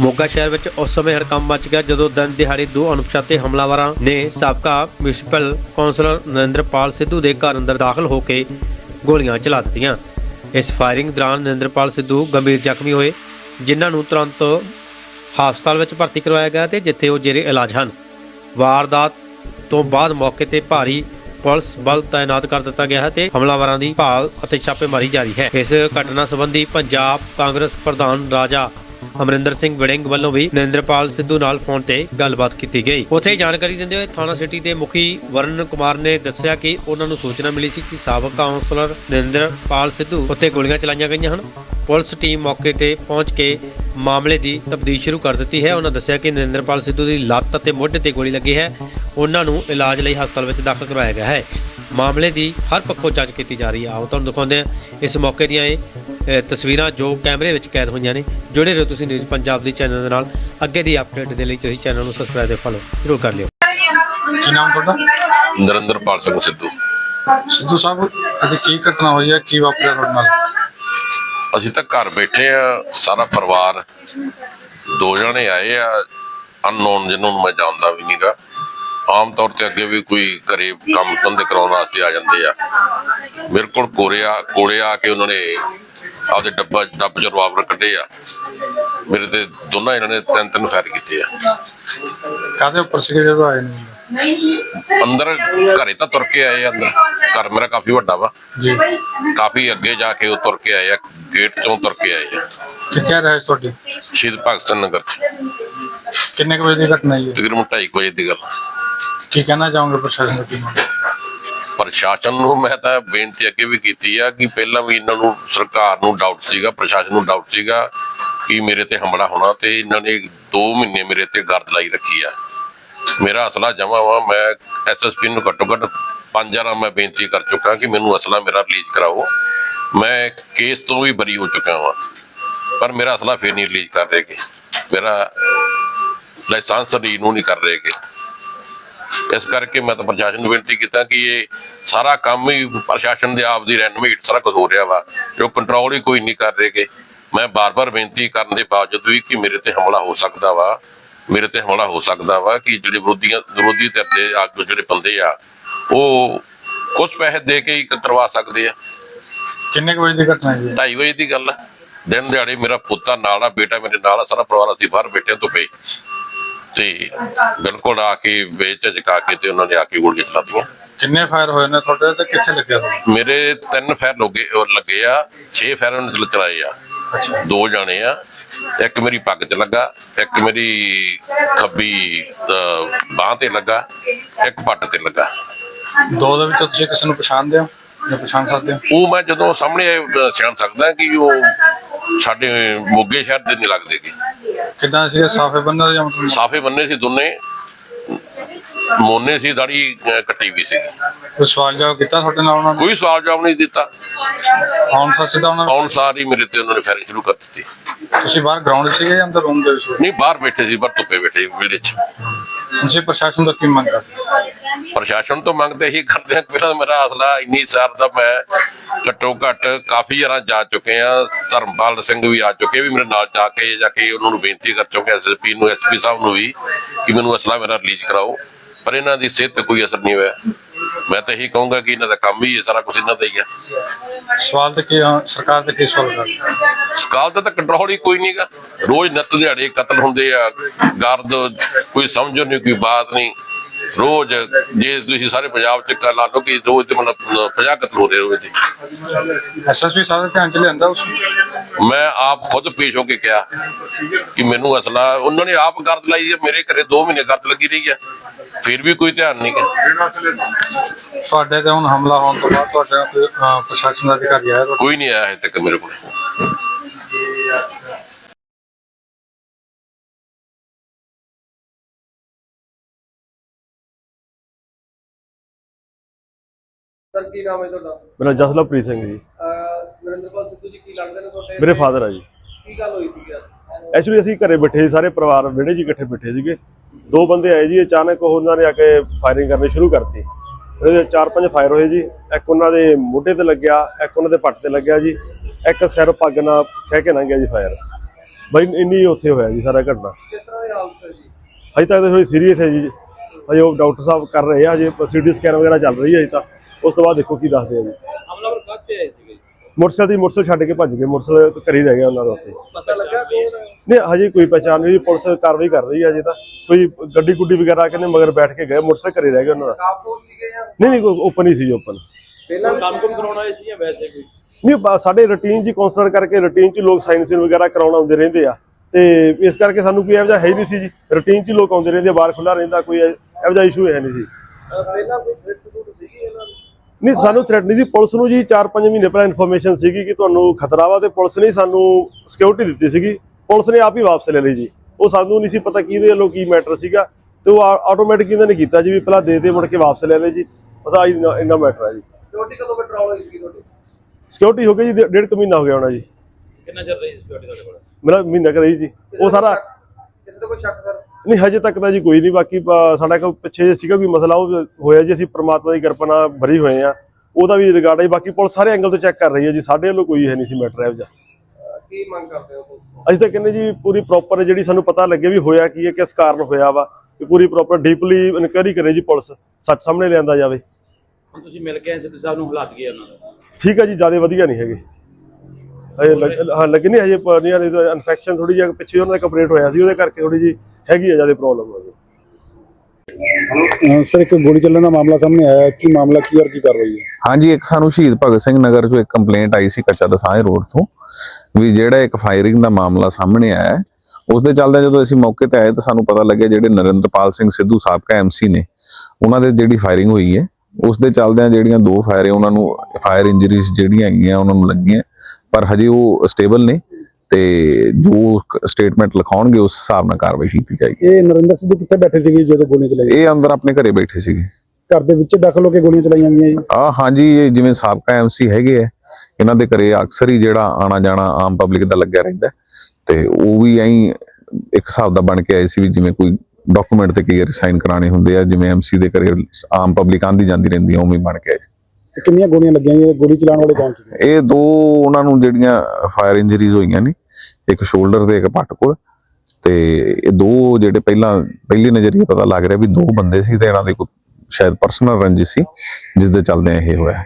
ਮੋਗਾ ਸ਼ਹਿਰ ਵਿੱਚ ਉਸ ਸਮੇਂ ਹੜਕੰਪ ਮਚ ਗਿਆ ਜਦੋਂ ਦਿਨ ਦਿਹਾੜੇ ਦੋ ਅਣਪਛਾਤੇ ਹਮਲਾਵਰਾਂ ਨੇ ਸਾਬਕਾ ਮਿਊਨਿਸਪਲ ਕੌਂਸਲਰ ਨਰਿੰਦਰਪਾਲ ਸਿੱਧੂ ਦੇ ਘਰ ਅੰਦਰ ਦਾਖਲ ਹੋ ਕੇ ਗੋਲੀਆਂ ਚਲਾ ਦਿੱਤੀਆਂ। ਇਸ ਫਾਇਰਿੰਗ ਦੌਰਾਨ ਨਰਿੰਦਰਪਾਲ ਸਿੱਧੂ ਗੰਭੀਰ ਜ਼ਖਮੀ ਹੋਏ, ਜਿਨ੍ਹਾਂ ਨੂੰ ਤੁਰੰਤ ਹਸਪਤਾਲ ਵਿੱਚ ਭਰਤੀ ਕਰਵਾਇਆ ਗਿਆ ਤੇ ਜਿੱਥੇ ਉਹ ਜੇਰੇ ਇਲਾਜ ਹਨ। ਵਾਰਦਾਤ ਤੋਂ ਬਾਅਦ ਮੌਕੇ ਤੇ ਭਾਰੀ ਪੁਲਿਸ ਬਲ ਤਾਇਨਾਤ ਕਰ ਦਿੱਤਾ ਗਿਆ ਹੈ ਤੇ ਹਮਲਾਵਰਾਂ ਦੀ ਭਾਲ ਅਤੇ ਛਾਪੇਮਾਰੀ ਜਾਰੀ ਹੈ। ਇਸ ਘਟਨਾ ਸੰਬੰਧੀ ਪੰਜਾਬ ਕਾਂਗਰਸ ਪ੍ਰਧਾਨ ਰਾਜਾ ਅਮਰਿੰਦਰ ਸਿੰਘ ਵੜਿੰਗ ਵੱਲੋਂ ਵੀ ਨਰਿੰਦਰਪਾਲ ਸਿੱਧੂ ਨਾਲ ਫੋਨ ਤੇ ਗੱਲਬਾਤ ਕੀਤੀ ਗਈ। ਉੱਥੇ ਜਾਣਕਾਰੀ ਦਿੰਦੇ ਹੋਏ ਥਾਣਾ ਸਿਟੀ ਦੇ ਮੁਖੀ ਵਰਨ ਕੁਮਾਰ ਨੇ ਦੱਸਿਆ ਕਿ ਉਹਨਾਂ ਨੂੰ ਸੂਚਨਾ ਮਿਲੀ ਸੀ ਕਿ ਸਾਬਕਾ ਕਾਉਂਸਲਰ ਨਰਿੰਦਰਪਾਲ ਸਿੱਧੂ ਉੱਤੇ ਗੋਲੀਆਂ ਚਲਾਈਆਂ ਗਈਆਂ ਹਨ। ਪੁਲਿਸ ਟੀਮ ਮੌਕੇ ਤੇ ਪਹੁੰਚ ਕੇ ਮਾਮਲੇ ਦੀ ਤਬਦੀਲ ਸ਼ੁਰੂ ਕਰ ਦਿੱਤੀ ਹੈ। ਉਹਨਾਂ ਦੱਸਿਆ ਕਿ ਨਰਿੰਦਰਪਾਲ ਸਿੱਧੂ ਦੀ ਲੱਤ ਅਤੇ ਮੋਢੇ ਤੇ ਗੋਲੀ ਲੱਗੀ ਹੈ। ਉਹਨਾਂ ਨੂੰ ਇਲਾਜ ਲਈ ਹਸਪਤਾਲ ਵਿੱਚ ਦਾਖਲ ਕਰਵਾਇਆ ਗਿਆ ਹੈ। ਮਾਮਲੇ ਦੀ ਹਰ ਪੱਖੋਂ ਜਾਂਚ ਕੀਤੀ ਜਾ ਰਹੀ ਹੈ। ਆਓ ਤੁਹਾਨੂੰ ਦਿਖਾਉਂਦੇ ਹਾਂ। ਇਸ ਮੌਕੇ ਦੀਆਂ ਇਹ ਤਸਵੀਰਾਂ ਜੋ ਕੈਮਰੇ ਵਿੱਚ ਕੈਦ ਹੋਈਆਂ ਨੇ ਜੁੜੇ ਰਹੋ ਤੁਸੀਂ ਨਿਊਜ਼ ਪੰਜਾਬ ਦੀ ਚੈਨਲ ਦੇ ਨਾਲ। ਅੱਗੇ ਦੀ ਅਪਡੇਟ ਦੇ ਲਈ ਤੁਸੀਂ ਚੈਨਲ ਨੂੰ ਸਬਸਕ੍ਰਾਈਬ ਤੇ ਫੋਲੋ ਜ਼ਰੂਰ ਕਰ ਲਿਓ। ਕੀ ਨਾਮ ਤੁਹਾਡਾ? ਨਰਿੰਦਰਪਾਲ ਸਿੰਘ ਸਿੱਧੂ। ਸਿੱਧੂ ਸਾਹਿਬ ਅੱਜ ਕੀ ਘਟਨਾ ਹੋਈ ਹੈ? ਕੀ ਵਾਪਰਿਆ ਤੁਹਾਡੇ ਨਾਲ? ਅਸੀਂ ਤਾਂ ਘਰ ਬੈਠੇ ਆ ਸਾਰਾ ਪਰਿਵਾਰ। ਦੋ ਜਣੇ ਆਏ ਆ ਅਨਨੋਨ ਜਿਹਨੂੰ ਮੈਂ ਜਾਣਦਾ ਵੀ ਨਹੀਂਗਾ ਆਮ ਤੌਰ ਤੇ ਅੱਗੇ ਵੀ ਕੋਈ ਘਰੇ ਕੰਮ ਧੰਦੇ ਕਰਾਉਣ ਵਾਸਤੇ ਆ ਜਾਂਦੇ ਆ। ਮੇਰੇ ਕੋਲ ਕੋਰੇ ਆ ਕੋਲੇ ਆ ਕੇ ਉਹਨਾਂ ਨੇ ਆਪਦੇ ਡੱਬਾ ਡੱਬ ਚ ਰਿਵਾਲਵਰ ਕੱਢੇ ਆ। ਮੇਰੇ ਤੇ ਦੋਨਾਂ ਇਹਨਾਂ ਨੇ ਤਿੰਨ ਤਿੰਨ ਫਾਇਰ ਕੀਤੇ ਆ। ਕਾਹਦੇ ਉੱਪਰ ਸੀਗੇ ਜਦੋਂ ਆਏ ਨੇ? ਅੰਦਰ ਘਰੇ ਤਾਂ ਤੁਰ ਕੇ ਆਏ ਆ ਅੰਦਰ। ਘਰ ਮੇਰਾ ਕਾਫੀ ਵੱਡਾ ਵਾ। ਜੀ। ਕਾਫੀ ਅੱਗੇ ਜਾ ਕੇ ਉਹ ਤੁਰ ਕੇ ਆਏ ਆ ਗੇਟ ਚੋਂ ਤੁਰ ਕੇ ਆਏ ਆ। ਕਿੱਥੇ ਰਹੇ ਤੁਹਾਡੀ? ਸ਼ਹੀਦ ਭਗਤ ਸਿੰਘ ਨਗਰ ਕਿੰਨੇ ਕੁ ਵਜੇ ਦੀ ਘਟਨਾ ਹੈ? ਤਕਰੀਬਨ 2:30 ਵਜੇ ਦੀ ਗੱਲ ਕੀ ਕਹਿਣਾ ਚਾਹੋਗੇ ਪ੍ਰਸ਼ਾਸਨ ਮੰਗ ਪ੍ਰਸ਼ਾਸਨ ਨੂੰ ਮੈਂ ਤਾਂ ਬੇਨਤੀ ਅੱਗੇ ਵੀ ਕੀਤੀ ਆ ਕਿ ਪਹਿਲਾਂ ਵੀ ਇਹਨਾਂ ਨੂੰ ਸਰਕਾਰ ਨੂੰ ਡਾਊਟ ਸੀਗਾ, ਪ੍ਰਸ਼ਾਸਨ ਨੂੰ ਡਾਊਟ ਸੀਗਾ ਕਿ ਮੇਰੇ ਤੇ ਹਮਲਾ ਹੋਣਾ ਤੇ ਇਹਨਾਂ ਨੇ 2 ਮਹੀਨੇ ਮੇਰੇ ਤੇ ਗਰਦ ਲਾਈ ਰੱਖੀ ਆ। ਮੇਰਾ ਅਸਲਾ ਜਮਾ ਵਾ, ਮੈਂ ਐਸਐਸਪੀ ਨੂੰ ਘੱਟੋ ਘੱਟ ਪੰਜ ਵਾਰਾਂ ਮੈਂ ਬੇਨਤੀ ਕਰ ਚੁੱਕਾ ਕਿ ਮੈਨੂੰ ਅਸਲਾ ਮੇਰਾ ਰਿਲੀਜ਼ ਕਰਾਓ। ਮੈਂ ਕੇਸ ਤੋਂ ਵੀ ਬਰੀ ਹੋ ਚੁੱਕਾ ਵਾਂ, ਪਰ ਮੇਰਾ ਅਸਲਾ ਫੇਰ ਨਹੀਂ ਰਿਲੀਜ਼ ਕਰ ਰਹੇਗੇ ਮੇਰਾ ਲਾਇਸੈਂਸ ਰੀਨੂ ਨਹੀਂ ਕਰ ਰਹੇਗੇ ਇਸ ਕਰਕੇ ਮੈਂ ਤਾਂ ਪ੍ਰਸ਼ਾਸਨ ਨੂੰ ਬੇਨਤੀ ਕੀਤਾ ਕਿ ਇਹ ਸਾਰਾ ਕੰਮ ਹੀ ਪ੍ਰਸ਼ਾਸਨ ਦੇ ਆਪ ਦੀ ਰੈਨੋਵੇਟ ਸਾਰਾ ਕੁਝ ਹੋ ਰਿਹਾ ਵਾ ਜੋ ਕੰਟਰੋਲ ਹੀ ਕੋਈ ਨਹੀਂ ਕਰ ਰਹੇਗੇ। ਮੈਂ ਬਾਰ-ਬਾਰ ਬੇਨਤੀ ਕਰਨ ਦੇ ਬਾਵਜੂਦ ਵੀ ਕਿ ਮੇਰੇ ਤੇ ਹਮਲਾ ਹੋ ਸਕਦਾ ਵਾ ਮੇਰੇ ਤੇ ਹਮਲਾ ਹੋ ਸਕਦਾ ਵਾ ਕਿ ਜਿਹੜੇ ਵਿਰੋਧੀਆਂ ਵਿਰੋਧੀ ਧਿਰ ਦੇ ਆਗੂ ਜਿਹੜੇ ਬੰਦੇ ਆ ਉਹ ਕੁਝ ਪੈਸੇ ਦੇ ਕੇ ਹੀ ਕਰਵਾ ਸਕਦੇ ਆ। ਕਿੰਨੇ ਵਜੇ ਦੀ ਘਟਨਾ ਹੈ 2:30 ਵਜੇ ਦੀ ਗੱਲ ਆ। ਦਿਨ ਦਿਹਾੜੇ ਮੇਰਾ ਪੁੱਤਾ ਨਾਲ ਆ ਬੇਟਾ ਮੇਰੇ ਨਾਲ ਆ ਸਾਰਾ ਪਰਿਵਾਰ ਅਸੀਂ ਬਾਹਰ ਬੈਠੇ ਤੋਂ ਪਏ ਤੇ ਬਿਲਕੁਲ ਆ ਕੇ ਵੇਚ ਝਜਕਾ ਕੇ ਤੇ ਉਹਨਾਂ ਨੇ ਆ ਕੇ ਗੋਲੀਆਂ ਚਲਾ ਦਿੱਤੀਆਂ ਕਿੰਨੇ ਫਾਇਰ ਹੋਏ ਨੇ ਤੁਹਾਡੇ ਤੇ ਕਿੱਥੇ ਲੱਗਿਆ ਤੁਹਾਨੂੰ? ਮੇਰੇ ਤਿੰਨ ਫੈਰ ਲੋਗੇ ਲੱਗੇ ਆ 6 ਫੈਰ ਉਹਨਾਂ ਨੇ ਚਲਾਏ ਆ। ਦੋ ਜਾਣੇ ਆ ਇੱਕ ਮੇਰੀ ਪੱਗ 'ਚ ਲੱਗਾ ਇੱਕ ਮੇਰੀ ਖੱਬੀ ਬਾਹ ਤੇ ਲੱਗਾ ਇੱਕ ਪੱਟ ਤੇ ਲੱਗਾ। ਦੋ ਦੇ ਵਿੱਚੋਂ ਤੁਸੀਂ ਕਿਸੇ ਨੂੰ ਪਛਾਣਦੇ ਹੋ ਜਾਂ ਪਛਾਣ ਸਕਦੇ ਹੋ? ਉਹ ਮੈਂ ਜਦੋਂ ਸਾਹਮਣੇ ਸਿਆਣ ਸਕਦਾ ਕਿ ਉਹ ਸਾਡੇ ਮੋਗੇ ਸ਼ਹਿਰ ਦੇ ਨਹੀਂ ਲੱਗਦੇਗੇ ਕਿੱਦਾਂ ਸੀਗੇ? ਸਾਫੇ ਬੰਦੇ ਜਾਂ ਮਤਲਬ ਸਾਫੇ ਬੰਨੇ ਸੀ ਦੋਨੇ। ਮੋਨੇ ਸੀ ਦਾੜੀ ਕੱਟੀ ਵੀ ਸੀਗੀ ਕੋਈ ਸਵਾਲ ਜਵਾਬ ਕੀਤਾ ਤੁਹਾਡੇ ਨਾਲ ਉਹਨਾਂ ਨੇ? ਕੋਈ ਸਵਾਲ ਜਵਾਬ ਨਹੀਂ ਦਿੱਤਾ। ਆਉਣ ਸਾਰ ਸਿੱਧਾ ਉਹਨਾਂ ਨੇ? ਆਉਣ ਸਾਰ ਹੀ ਮੇਰੇ ਤੇ ਉਹਨਾਂ ਨੇ ਫਾਇਰਿੰਗ ਸ਼ੁਰੂ ਕਰ ਦਿੱਤੀ। ਤੁਸੀਂ ਬਾਹਰ ਗਰਾਊਂਡ ਸੀਗੇ ਜਾਂ ਅੰਦਰ ਰੂਮ ਦੇ ਵਿੱਚ? ਨਹੀਂ ਬਾਹਰ ਬੈਠੇ ਸੀ ਪਰ ਧੁੱਪੇ ਬੈਠੇ ਸੀ ਵਿਹੜੇ 'ਚ। ਤੁਸੀਂ ਪ੍ਰਸ਼ਾਸਨ ਦਾ ਕੀ ਮੰਗ ਕਰਦੇ? ਪ੍ਰਸ਼ਾਸਨ ਤੋਂ ਮੰਗਦੇ ਹੀ ਕਰਦੇ ਆ ਕਿ ਪਹਿਲਾਂ ਮੇਰਾ ਅਸਲਾ ਇੰਨੀ ਸਾਰ ਦਾ ਮੈਂ ਘੱਟੋ ਘੱਟ ਕਾਫੀ ਜਰਾਂ ਜਾ ਚੁੱਕੇ ਆ ਧਰਮਪਾਲ ਸਿੰਘ ਵੀ ਆ ਚੁੱਕੇ ਵੀ ਮੇਰੇ ਨਾਲ ਜਾ ਕੇ ਜਾ ਕੇ ਉਹਨਾਂ ਨੂੰ ਬੇਨਤੀ ਕਰ ਚੁੱਕੇ ਐਸਐਸਪੀ ਨੂੰ ਐਸਪੀ ਸਾਹਿਬ ਨੂੰ ਵੀ ਕਿ ਮੈਨੂੰ ਅਸਲਾ ਮੇਰਾ ਰਿਲੀਜ਼ ਕਰਾਓ। ਪਰ ਇਹਨਾਂ ਦੀ ਸਿਹਤ ਤੇ ਕੋਈ ਅਸਰ ਨਹੀਂ ਹੋਇਆ। ਮੈਂ ਤਾਂ ਇਹੀ ਕਹੂੰਗਾ ਕਿ ਇਹਨਾਂ ਦਾ ਕੰਮ ਹੀ ਹੈ ਸਾਰਾ ਕੁਝ ਇਹਨਾਂ ਦਾ ਹੀ ਆ ਸਵਾਲ ਤੇ ਕੀ ਸਰਕਾਰ ਤੇ ਕੀ ਸਵਾਲ ਸਕਾਲ ਦਾ ਤਾਂ ਕੰਟਰੋਲ ਹੀ ਕੋਈ ਨਹੀਂਗਾ ਰੋਜ਼ ਨਿੱਤ ਦਿਹਾੜੇ ਕਤਲ ਹੁੰਦੇ ਆ। ਗਰਦ ਕੋਈ ਸਮਝੋ ਨਹੀਂ ਕੋਈ ਬਾਤ ਨਹੀਂ। ਰੋਜ਼ ਜੇ ਤੁਸੀਂ ਸਾਰੇ ਪੰਜਾਬ ਚ ਕਰ ਲਾ ਲਓ ਕਿ ਰੋਜ਼ ਤੇ ਮਤਲਬ 50 ਕਤਲ ਹੋ ਰਹੇ ਰੋਜ਼ ਤੇ ਐਸਐਸਪੀ ਸਾਹਿਬ ਧਿਆਨ ਚ ਲਿਆਂਦਾ ਉਸ ਮੈਂ ਆਪ ਖੁਦ ਪੇਸ਼ ਹੋ ਕੇ ਕਿਹਾ ਕਿ ਮੈਨੂੰ ਅਸਲਾ ਉਹਨਾਂ ਨੇ ਆਪ ਗਰਦ ਲਾਈ ਹੈ ਮੇਰੇ ਘਰੇ 2 ਮਹੀਨੇ ਗਰਦ ਲੱਗੀ ਰਹੀ ਹੈ। ਫਿਰ ਵੀ ਕੋਈ ਧਿਆਨ ਨਹੀਂ ਤੁਹਾਡੇ ਤੇ ਹੁਣ ਹਮਲਾ ਹੋਣ ਤੋਂ ਬਾਅਦ ਤੁਹਾਡੇ ਪ੍ਰਸ਼ਾਸਨ ਦਾ ਅਧਿਕਾਰੀ ਆਇਆ? ਕੋਈ ਨਹੀਂ ਆਇਆ ਹਜੇ ਤੱਕ ਮੇਰੇ ਕੋਲ। ਸਰ ਕੀ ਨਾਮ ਹੈ ਤੁਹਾਡਾ? ਮੇਰਾ ਜਸਲਪ੍ਰੀਤ ਸਿੰਘ ਜੀ। ਅਹ ਨਰਿੰਦਰਪਾਲ ਸਿੱਧੂ ਜੀ ਕੀ ਲੱਗਦੇ ਨੇ ਤੁਹਾਡੇ? ਮੇਰੇ ਫਾਦਰ ਆ ਜੀ। ਕੀ ਗੱਲ ਹੋਈ ਸੀ ਅੱਜ? ਐਕਚੁਅਲੀ ਅਸੀਂ ਘਰੇ ਬੈਠੇ ਸੀ ਸਾਰੇ ਪਰਿਵਾਰ ਵਿਹੜੇ 'ਚ ਹੀ ਇਕੱਠੇ ਬੈਠੇ ਸੀਗੇ। ਦੋ ਬੰਦੇ ਆਏ ਜੀ ਅਚਾਨਕ ਉਹਨਾਂ ਨੇ ਆ ਕੇ ਫਾਇਰਿੰਗ ਕਰਨੀ ਸ਼ੁਰੂ ਕਰਤੀ। ਉਹਦੇ ਚਾਰ ਪੰਜ ਫਾਇਰ ਹੋਏ ਜੀ ਇੱਕ ਉਹਨਾਂ ਦੇ ਮੋਢੇ ਤੇ ਲੱਗਿਆ ਇੱਕ ਉਹਨਾਂ ਦੇ ਪੱਟ ਤੇ ਲੱਗਿਆ ਜੀ ਇੱਕ ਸਿਰ ਪੱਗ ਨਾਲ ਖਹਿ ਕੇ ਲੰਘ ਗਿਆ ਜੀ ਫਾਇਰ ਬਾਈ ਇੰਨੀ ਉੱਥੇ ਹੋਇਆ ਜੀ ਸਾਰਾ ਘਟਨਾ। ਕਿਸ ਤਰ੍ਹਾਂ ਦੀ ਹਾਲਤ ਹੈ ਜੀ? ਅਜੇ ਤੱਕ ਤਾਂ ਥੋੜੀ ਸੀਰੀਅਸ ਹੈ ਜੀ। ਅਜੇ ਉਹ ਡਾਕਟਰ ਸਾਹਿਬ ਕਰ ਰਹੇ ਆ ਅਜੇ ਸੀਟੀ ਸਕੈਨ ਵਗੈਰਾ ਚੱਲ ਰਹੀ ਹੈ ਅਜੇ ਤਾਂ। ਉਸ ਤੋਂ ਬਾਅਦ ਦੇਖੋ ਕੀ ਦੱਸਦੇ ਆ ਜੀ। ਹਮਲਾਵਰ ਕੱਦ ਤੇ ਆਏ ਸੀਗੇ? ਮੋਟਰਸਾਈਕਲ ਦੀ ਮੋਟਰਸਾਈਕਲ ਛੱਡ ਕੇ ਭੱਜ ਗਏ ਮੋਟਰਸਾਈਕਲ ਘਰੀ ਰਹਿ ਗਿਆ ਉਹਨਾਂ ਦਾ ਉੱਥੇ। ਪਤਾ ਲੱਗਾ ਕੌਣ ਹੈ ਨਹੀਂ ਹਜੇ ਕੋਈ ਪਛਾਣ ਨਹੀਂ ਪੁਲਿਸ ਕਾਰਵਾਈ ਕਰ ਰਹੀ ਹੈ ਅਜੇ ਤਾਂ। ਕੋਈ ਗੱਡੀ ਗੁੱਡੀ ਵਗੈਰਾ ਕਹਿੰਦੇ ਮਗਰ ਬੈਠ ਕੇ ਗਏ ਮੋਟਰਸਾਈਕਲ ਘਰੇ ਰਹਿ ਗਿਆ ਉਹਨਾਂ ਦਾ। ਕਾਪੂਰ ਸੀਗੇ ਜਾਂ ਨਹੀਂ ਨਹੀਂ ਓਪਨ ਹੀ ਸੀ ਓਪਨ। ਪਹਿਲਾਂ ਕੰਮ ਕੰਮ ਕਰਾਉਣਾ ਆਏ ਸੀ ਜਾਂ ਵੈਸੇ ਕੋਈ ਨਹੀਂ ਬਾ- ਸਾਡੇ ਰੁਟੀਨ ਜੀ ਕਾਉਂਸਲਰ ਕਰਕੇ ਰੁਟੀਨ ਚ ਲੋਕ ਸਾਇੰਸ ਵਗੈਰਾ ਕਰਾਉਣ ਆਉਂਦੇ ਰਹਿੰਦੇ ਆ। ਤੇ ਇਸ ਕਰਕੇ ਸਾਨੂੰ ਕੋਈ ਇਹੋ ਜਿਹਾ ਹੈ ਹੀ ਨਹੀਂ ਸੀ ਜੀ। ਰੁਟੀਨ ਚ ਹੀ ਲੋਕ ਆਉਂਦੇ ਰਹਿੰਦੇ ਆ, ਬਾਹਰ ਖੁੱਲਾ ਰਹਿੰਦਾ ਕੋਈ ਇਹ- ਜਿਹਾ ਇਸ਼ੂ ਹੈ ਨਹੀਂ ਸੀ। ਪਹਿਲਾਂ ਕੋਈ ਥ੍ਰੈਟ ਨੂੰ ਨਹੀਂ ਸਾਨੂੰ ਥ੍ਰੈਟ ਨਹੀਂ ਸੀ। ਪੁਲਿਸ ਨੂੰ ਜੀ 4-5 ਮਹੀਨੇ ਪਹਿਲਾਂ ਇਨਫੋਰਮੇਸ਼ਨ ਸੀਗੀ ਕਿ ਤੁਹਾਨੂੰ ਖਤਰਾ ਵਾ ਤੇ ਪੁਲਿਸ ਨੇ ਸਾਨੂੰ ਸਿਕਿਉਰਿਟੀ ਦਿੱਤੀ ਸੀਗੀ। ਪੁਲਿਸ ਨੇ ਆਪ ਹੀ ਵਾਪਸ ਲੈ ਲਈ ਜੀ। ਉਹ ਸਾਨੂੰ ਨਹੀਂ ਸੀ ਪਤਾ ਕਿਹਦੇ ਵੱਲੋਂ ਕੀ ਮੈਟਰ ਸੀਗਾ ਤੇ ਉਹ ਆਟੋਮੈਟਿਕ ਇਹਨਾਂ ਨੇ ਕੀਤਾ ਜੀ ਵੀ ਪਹਿਲਾਂ ਦੇ ਦੇ ਮੁੜ ਕੇ ਵਾਪਸ ਲੈ ਲਏ ਜੀ। ਬਸ ਆਹ ਇੰਨਾ ਮੈਟਰ ਹੈ ਜੀ। ਸਿਕਿਉਰਿਟੀ ਕਦੋਂ ਕੰਟਰੋਲ ਹੋਈ ਸੀ ਤੁਹਾਡੀ? ਸਿਕਿਉਰਿਟੀ ਹੋ ਗਈ ਜੀ ਡੇਢ ਕੁ ਮਹੀਨਾ ਹੋ ਗਿਆ ਹੋਣਾ ਜੀ। ਕਿੰਨਾ ਚਿਰ ਰਹੀ ਸਿਕਿਉਰਿਟੀ ਤੁਹਾਡੇ ਕੋਲ? ਮੇਰਾ ਮਹੀਨਾ ਕਰ ਰਹੀ ਜੀ। ਉਹ ਸਾਰਾ ਕਿਸੇ ਤੇ ਕੋਈ ਸ਼ੱਕ ਸਰ? ਨਹੀਂ ਹਜੇ ਤੱਕ ਤਾਂ ਜੀ ਕੋਈ ਨਹੀਂ ਬਾਕੀ ਸਾਡਾ ਕੋਈ ਪਿੱਛੇ ਜੇ ਸੀਗਾ ਕੋਈ ਮਸਲਾ ਉਹ ਹੋਇਆ ਜੀ ਅਸੀਂ ਪ੍ਰਮਾਤਮਾ ਦੀ ਕਿਰਪਾ ਨਾਲ ਭਰੀ ਹੋਏ ਆ ਉਹਦਾ ਵੀ ਰਿਗਾਰਡ ਹੈ ਬਾਕੀ ਪੁਲਿਸ ਸਾਰੇ ਐਂਗਲ ਤੋਂ ਚੈੱਕ ਕਰ ਰਹੀ ਹੈ ਜੀ ਸਾਡੇ ਵੱਲੋਂ ਕੋਈ ਹੈ ਨਹੀਂ ਸੀ ਮੈਟਰ ਇਹੋ ਜਿਹਾ। ਕੀ ਮੰਗ ਕਰਦੇ ਹੋ ਅਸੀਂ ਤਾਂ ਕਹਿੰਦੇ ਜੀ ਪੂਰੀ ਪ੍ਰੋਪਰ ਜਿਹੜੀ ਸਾਨੂੰ ਪਤਾ ਲੱਗੇ ਵੀ ਹੋਇਆ ਕੀ ਹੈ ਕਿਸ ਕਾਰਨ ਹੋਇਆ ਵਾ ਵੀ ਪੂਰੀ ਪ੍ਰੋਪਰ ਡੀਪਲੀ ਇਨਕੁਆਇਰੀ ਕਰੇ ਜੀ ਪੁਲਿਸ ਸੱਚ ਸਾਹਮਣੇ ਲਿਆਂਦਾ ਜਾਵੇ। ਹੁਣ ਤੁਸੀਂ ਮਿਲ ਕੇ ਆਏ ਸਿੱਧੂ ਸਾਹਿਬ ਨੂੰ ਹਾਲਾਤ ਕੀ ਉਹਨਾਂ ਦਾ? ਠੀਕ ਹੈ ਜੀ ਜ਼ਿਆਦਾ ਵਧੀਆ ਨਹੀਂ ਹੈਗੇ। ਹਜੇ ਲੱਗ- ਹਾਂ ਲੱਗੇ ਨਹੀਂ ਹਜੇ ਪ- ਨਹੀਂ ਇਨਫੈਕਸ਼ਨ ਥੋੜੀ ਜਿਹੀ ਪਿੱਛੇ ਉਹਨਾਂ ਦਾ ਕੰਪਲੀਟ ਹੋਇਆ ਸੀ ਉਹਦੇ ਕਰਕੇ ਥੋੜੀ ਜੀ ਹੈਗੀ ਹੈ ਜ਼ਿਆਦਾ ਪ੍ਰੋਬਲਮ ਹੈ ਸਰ ਇੱਕ ਗੋਲੀ ਚੱਲਣ ਦਾ ਮਾਮਲਾ ਸਾਹਮਣੇ ਆਇਆ ਹੈ। ਕੀ ਮਾਮਲਾ ਕੀ ਔਰ ਕੀ ਕਾਰਵਾਈ ਹੈ? ਹਾਂਜੀ ਇੱਕ ਸਾਨੂੰ ਸ਼ਹੀਦ ਭਗਤ ਸਿੰਘ ਨਗਰ ਚੋਂ ਇੱਕ ਕੰਪਲੇਂਟ ਆਈ ਸੀ ਕੱਚਾ ਦਸਾਂਝ ਰੋਡ ਤੋਂ ਵੀ ਜਿਹੜਾ ਇੱਕ ਫਾਇਰਿੰਗ ਦਾ ਮਾਮਲਾ ਸਾਹਮਣੇ ਆਇਆ ਹੈ। ਉਸ ਦੇ ਚੱਲਦੇ ਜਦੋਂ ਅਸੀਂ ਮੌਕੇ ਤੇ ਆਏ ਤਾਂ ਸਾਨੂੰ ਪਤਾ ਲੱਗਿਆ ਜਿਹੜੇ ਨਰਿੰਦਰਪਾਲ ਸਿੰਘ ਸਿੱਧੂ ਸਾਬਕਾ ਐਮਸੀ ਨੇ ਉਹਨਾਂ ਦੇ ਜਿਹੜੀ ਫਾਇਰਿੰਗ ਹੋਈ ਹੈ ਉਸ ਦੇ ਚੱਲਦਿਆਂ ਜਿਹੜੀਆਂ ਦੋ ਫਾਇਰ ਹੈ ਉਹਨਾਂ ਨੂੰ ਫਾਇਰ ਇੰਜਰੀਜ਼ ਜਿਹੜੀਆਂ ਹੈਗੀਆਂ ਉਹਨਾਂ ਨੂੰ ਲੱਗੀਆਂ। ਪਰ ਹਜੇ ਉਹ ਸਟੇਬਲ ਨੇ। ਤੇ ਜੋ ਸਟੇਟਮੈਂਟ ਲਿਖਾਉਣਗੇ ਉਸ ਹਿਸਾਬ ਨਾਲ ਕਾਰਵਾਈ ਕੀਤੀ ਜਾਏਗੀ ਇਹ ਨਰਿੰਦਰ ਸਿੱਧੂ ਕਿੱਥੇ ਬੈਠੇ ਸੀਗੇ ਜਦੋਂ ਗੋਲੀਆਂ ਚਲਾਈਆਂ ਇਹ ਅੰਦਰ ਆਪਣੇ ਘਰੇ ਬੈਠੇ ਸੀਗੇ ਘਰ ਦੇ ਵਿੱਚ ਦਾਖਲ ਹੋ ਕੇ ਗੋਲੀਆਂ ਚਲਾਈਆਂ ਗਈਆਂ ਜੀ ਆ ਹਾਂਜੀ ਇਹ ਜਿਵੇਂ ਸਾਬਕਾ ਐਮਸੀ ਹੈਗੇ ਆ ਇਹਨਾਂ ਦੇ ਘਰੇ ਅਕਸਰ ਹੀ ਜਿਹੜਾ ਆਣਾ ਜਾਣਾ ਆਮ ਪਬਲਿਕ ਦਾ ਲੱਗਿਆ ਰਹਿੰਦਾ। ਤੇ ਉਹ ਵੀ ਐਂ ਇੱਕ ਹਿਸਾਬ ਦਾ ਬਣ ਕੇ ਆਏ ਸੀ ਵੀ ਜਿਵੇਂ ਕੋਈ ਡਾਕੂਮੈਂਟ ਤੇ ਕਈ ਸਾਈਨ ਕਰਾਣੇ ਹੁੰਦੇ ਆ ਜਿਵੇਂ ਐਮਸੀ ਦੇ ਘਰੇ ਆਮ ਪਬਲਿਕ ਆਂਦੀ ਜਾਂਦੀ ਰਹਿੰਦੀ ਆ ਉਵੇਂ ਬਣ ਕੇ ਆਏ। ਤੇ ਕਿੰਨੀਆਂ ਗੋਲੀਆਂ ਲੱਗੀਆਂ ਜੀ? ਇਹ ਗੋਲੀ ਚਲਾਉਣ ਵਾਲੇ ਕੌਣ ਸੀਗੇ ਇਹ ਦੋ ਉਹਨਾਂ ਨੂੰ ਜਿਹੜੀਆਂ ਫਾਇਰ ਇੰਜਰੀਜ਼ ਹੋਈਆਂ ਨੇ ਇੱਕ ਸ਼ੋਲਡਰ ਤੇ ਇੱਕ ਪੱਟ ਕੋਲ। ਤੇ ਇਹ ਦੋ ਜਿਹੜੇ ਪਹਿਲਾਂ ਪਹਿਲੀ ਨਜ਼ਰੀਏ ਪਤਾ ਲੱਗ ਰਿਹਾ ਵੀ ਦੋ ਬੰਦੇ ਸੀ ਤੇ ਇਹਨਾਂ ਦੇ ਕੋਈ ਸ਼ਾਇਦ ਪਰਸਨਲ ਰੰਜਿਸ਼ ਸੀ ਜਿਸ ਦੇ ਚੱਲਦੇ ਇਹ ਹੋਇਆ।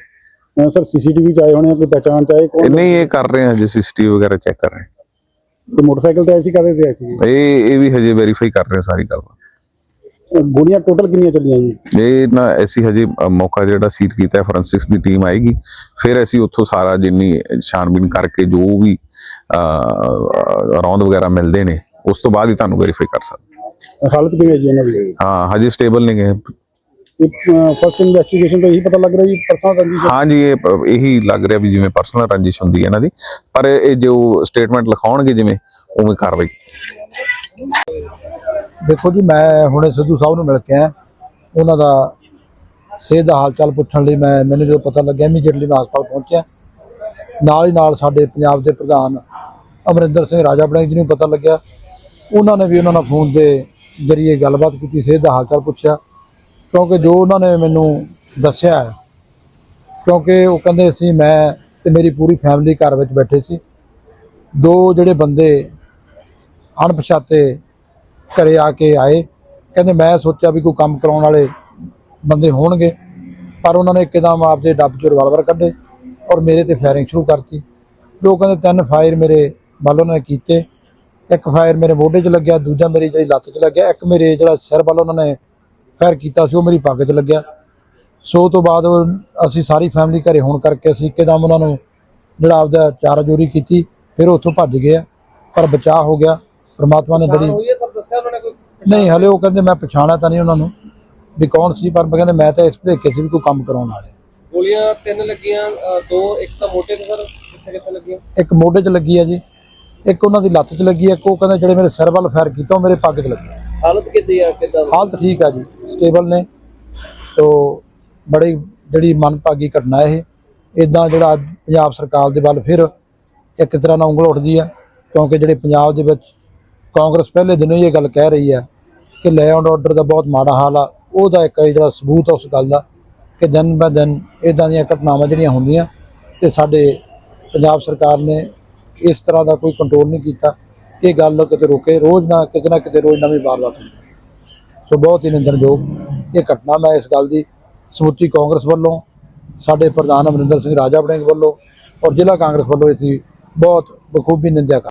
ਸਰ ਸੀਸੀਟੀਵੀ ਚ ਆਏ ਹੋਣੇ ਆ, ਕੋਈ ਪਹਿਚਾਣ ਚ ਆਏ ਕੌਣ? ਨਹੀਂ ਇਹ ਕਰ ਰਹੇ ਆ ਜੇ ਸੀਸੀਟੀਵੀ ਵਗੈਰਾ ਚੈੱਕ ਕਰ ਰਹੇ ਤੇ ਮੋਟਰਸਾਈਕਲ ਤੇ ਆਏ ਸੀ ਕਾਹਦੇ ਤੇ ਆਏ ਸੀ? ਇਹ ਇਹ ਵੀ ਹਜੇ ਵੈਰੀਫਾਈ ਕਰ ਰਹੇ ਸਾਰੀ ਗੱਲ। ਗੋਲੀਆਂ ਟੋਟਲ ਕਿੰਨੀਆਂ ਚੱਲੀਆਂ ਜੀ? ਇਹ ਨਾ ਅਸੀਂ ਹਜੇ ਮੌਕਾ ਜਿਹੜਾ ਸੀਟ ਕੀਤਾ ਹੈ ਫੋਰੈਂਸਿਕਸ ਦੀ ਟੀਮ ਆਏਗੀ। ਫਿਰ ਅਸੀਂ ਉੱਥੋਂ ਸਾਰਾ ਜਿੰਨੀ ਛਾਣਬੀਨ ਕਰਕੇ ਜੋ ਵੀ ਰੌਂਦ ਵਗੈਰਾ ਮਿਲਦੇ ਨੇ ਉਸ ਤੋਂ ਬਾਅਦ ਹੀ ਤੁਹਾਨੂੰ ਵੈਰੀਫਾਈ ਕਰ ਸਕਦੇ। ਹਾਲਤ ਕਿਵੇਂ ਜੀ ਉਹਨਾਂ ਦੀ? ਹਾਂ ਹਜੇ ਸਟੇਬਲ ਨਹੀਂ ਗਏ ਫਸਟ ਇਨਵੈਸਟੀਗੇਸ਼ਨ ਤੋਂ ਇਹੀ ਪਤਾ ਲੱਗ ਰਿਹਾ ਜੀ ਪਰਸਨਲ ਰੰਜਿਸ਼ ਹਾਂਜੀ ਇਹ ਇਹੀ ਲੱਗ ਰਿਹਾ ਵੀ ਜਿਵੇਂ ਪਰਸਨਲ ਰੰਜਿਸ਼ ਹੁੰਦੀ ਹੈ ਇਹਨਾਂ ਦੀ। ਪਰ ਇਹ ਜੋ ਸਟੇਟਮੈਂਟ ਲਿਖਾਉਣਗੇ ਜਿਵੇਂ ਉਵੇਂ ਕਾਰਵਾਈ। ਦੇਖੋ ਜੀ, ਮੈਂ ਹੁਣੇ ਸਿੱਧੂ ਸਾਹਿਬ ਨੂੰ ਮਿਲ ਕੇ ਆਇਆ। ਉਹਨਾਂ ਦਾ ਸਿਹਤ ਦਾ ਹਾਲ ਚਾਲ ਪੁੱਛਣ ਲਈ ਮੈਂ, ਮੈਨੂੰ ਜਦੋਂ ਪਤਾ ਲੱਗਿਆ ਇਮੀਡੀਏਟਲੀ ਮੈਂ ਹਸਪਤਾਲ ਪਹੁੰਚਿਆ। ਨਾਲ ਹੀ ਨਾਲ ਸਾਡੇ ਪੰਜਾਬ ਦੇ ਪ੍ਰਧਾਨ ਅਮਰਿੰਦਰ ਸਿੰਘ ਰਾਜਾ ਬੜਿੰਗ ਜੀ ਨੂੰ ਪਤਾ ਲੱਗਿਆ, ਉਹਨਾਂ ਨੇ ਵੀ ਉਹਨਾਂ ਨਾਲ ਫੋਨ ਦੇ ਜਰੀਏ ਗੱਲਬਾਤ ਕੀਤੀ, ਸਿਹਤ ਦਾ ਹਾਲ ਚਾਲ ਪੁੱਛਿਆ। ਕਿਉਂਕਿ ਜੋ ਉਹਨਾਂ ਨੇ ਮੈਨੂੰ ਦੱਸਿਆ, ਕਿਉਂਕਿ ਉਹ ਕਹਿੰਦੇ ਸੀ, ਮੈਂ ਤੇ ਮੇਰੀ ਪੂਰੀ ਫੈਮਿਲੀ ਘਰ ਵਿੱਚ ਬੈਠੇ ਸੀ। ਦੋ ਜਿਹੜੇ ਬੰਦੇ ਅਣਪਛਾਤੇ ਘਰੇ ਆ ਕੇ ਆਏ। ਕਹਿੰਦੇ ਮੈਂ ਸੋਚਿਆ ਵੀ ਕੋਈ ਕੰਮ ਕਰਾਉਣ ਵਾਲੇ ਬੰਦੇ ਹੋਣਗੇ ਪਰ ਉਹਨਾਂ ਨੇ ਇੱਕਦਮ ਆਪਦੇ ਡੱਬ ਚੋਂ ਰਿਵਾਲਵਰ ਕੱਢੇ ਔਰ ਮੇਰੇ ਤੇ ਫਾਇਰਿੰਗ ਸ਼ੁਰੂ ਕਰਤੀ। ਜੋ ਕਹਿੰਦੇ ਤਿੰਨ ਫਾਇਰ ਮੇਰੇ ਵੱਲ ਉਹਨਾਂ ਨੇ ਕੀਤੇ। ਇੱਕ ਫਾਇਰ ਮੇਰੇ ਮੋਢੇ 'ਚ ਲੱਗਿਆ ਦੂਜਾ ਮੇਰੀ ਜਿਹੜੀ ਲੱਤ 'ਚ ਲੱਗਿਆ ਇੱਕ ਮੇਰੇ ਜਿਹੜਾ ਸਿਰ ਵੱਲ ਉਹਨਾਂ ਨੇ ਫਾਇਰ ਕੀਤਾ ਸੀ ਉਹ ਮੇਰੀ ਪੱਗ 'ਚ ਲੱਗਿਆ। ਸੋ ਤੋਂ ਬਾਅਦ ਅਸੀਂ ਸਾਰੀ ਫੈਮਿਲੀ ਘਰੇ ਹੋਣ ਕਰਕੇ ਅਸੀਂ ਇੱਕਦਮ ਉਹਨਾਂ ਨੂੰ ਜਿਹੜਾ ਆਪਦਾ ਚਾਰਾ ਜੋਰੀ ਕੀਤੀ ਫਿਰ ਉੱਥੋਂ ਭੱਜ ਗਏ ਪਰ ਬਚਾਅ ਹੋ ਗਿਆ। ਪ੍ਰਮਾਤਮਾ ਨੇ ਬੜੀ ਦੱਸਿਆ ਉਹਨਾਂ ਨੇ ਕੋਈ? ਨਹੀਂ ਹਲੇ ਉਹ ਕਹਿੰਦੇ ਮੈਂ ਪਛਾਣਿਆ ਤਾਂ ਨਹੀਂ ਉਹਨਾਂ ਨੂੰ ਵੀ ਕੌਣ ਸੀ ਪਰ ਮੈਂ ਕਹਿੰਦੇ ਮੈਂ ਤਾਂ ਇਸ ਭਲੇਖੇ ਸੀ ਵੀ ਕੋਈ ਕੰਮ ਕਰਾਉਣ ਵਾਲੇ ਗੋਲੀਆਂ ਤਿੰਨ ਲੱਗੀਆਂ ਦੋ ਇੱਕ ਤਾਂ ਮੋਟੇ ਤੇ ਸਰ ਕਿੱਥੇ ਕਿੱਥੇ ਲੱਗੀਆਂ? ਇੱਕ ਮੋਢੇ 'ਚ ਲੱਗੀ ਆ ਜੀ ਇੱਕ ਉਹਨਾਂ ਦੀ ਲੱਤ 'ਚ ਲੱਗੀ ਆ ਇੱਕ ਉਹ ਕਹਿੰਦੇ ਜਿਹੜੇ ਮੇਰੇ ਸਿਰ ਵੱਲ ਫਾਇਰ ਕੀਤਾ ਉਹ ਮੇਰੇ ਪੱਗ 'ਚ ਲੱਗੀ ਹਾਲਤ ਕਿੱਦੀ ਆ ਕਿੱਦਾਂ ਹਾਲਤ ਠੀਕ ਆ ਜੀ ਸਟੇਬਲ ਨੇ। ਤੋ ਬੜੀ ਜਿਹੜੀ ਮਨਭਾਗੀ ਘਟਨਾ ਇਹ। ਇਦਾਂ ਜਿਹੜਾ ਅੱਜ ਪੰਜਾਬ ਸਰਕਾਰ ਦੇ ਵੱਲ ਫਿਰ ਇੱਕ ਤਰ੍ਹਾਂ ਨਾਲ ਉਂਗਲ ਉੱਠਦੀ ਆ ਕਿਉਂਕਿ ਜਿਹੜੇ ਪੰਜਾਬ ਦੇ ਵਿੱਚ ਕਾਂਗਰਸ ਪਹਿਲੇ ਦਿਨੋਂ ਹੀ ਇਹ ਗੱਲ ਕਹਿ ਰਹੀ ਹੈ ਕਿ ਲੈ ਐਂਡ ਆਰਡਰ ਦਾ ਬਹੁਤ ਮਾੜਾ ਹਾਲ ਆ। ਉਹਦਾ ਇੱਕ ਜਿਹੜਾ ਸਬੂਤ ਆ ਉਸ ਗੱਲ ਦਾ ਕਿ ਦਿਨ ਬਾ ਦਿਨ ਇਦਾਂ ਦੀਆਂ ਘਟਨਾਵਾਂ ਜਿਹੜੀਆਂ ਹੁੰਦੀਆਂ ਤੇ ਸਾਡੇ ਪੰਜਾਬ ਸਰਕਾਰ ਨੇ ਇਸ ਤਰ੍ਹਾਂ ਦਾ ਕੋਈ ਕੰਟਰੋਲ ਨਹੀਂ ਕੀਤਾ ਕਿ ਇਹ ਗੱਲ ਕਿਤੇ ਰੁਕੇ। ਰੋਜ਼ ਨਾ ਕਿਤੇ ਨਾ ਕਿਤੇ ਰੋਜ਼ ਨਵੀਂ ਵਾਰਦਾਤ ਹੁੰਦੀ ਸੋ ਬਹੁਤ ਹੀ ਨਿੰਦਣਯੋਗ ਇਹ ਘਟਨਾ ਮੈਂ ਇਸ ਗੱਲ ਦੀ ਸਮੁੱਚੀ ਕਾਂਗਰਸ ਵੱਲੋਂ, ਸਾਡੇ ਪ੍ਰਧਾਨ ਅਮਰਿੰਦਰ ਸਿੰਘ ਰਾਜਾ ਵੜਿੰਗ ਵੱਲੋਂ ਔਰ ਜ਼ਿਲ੍ਹਾ ਕਾਂਗਰਸ ਵੱਲੋਂ ਇਸ ਦੀ ਬਹੁਤ ਬਖੂਬੀ ਨਿੰਦਿਆ ਕਰ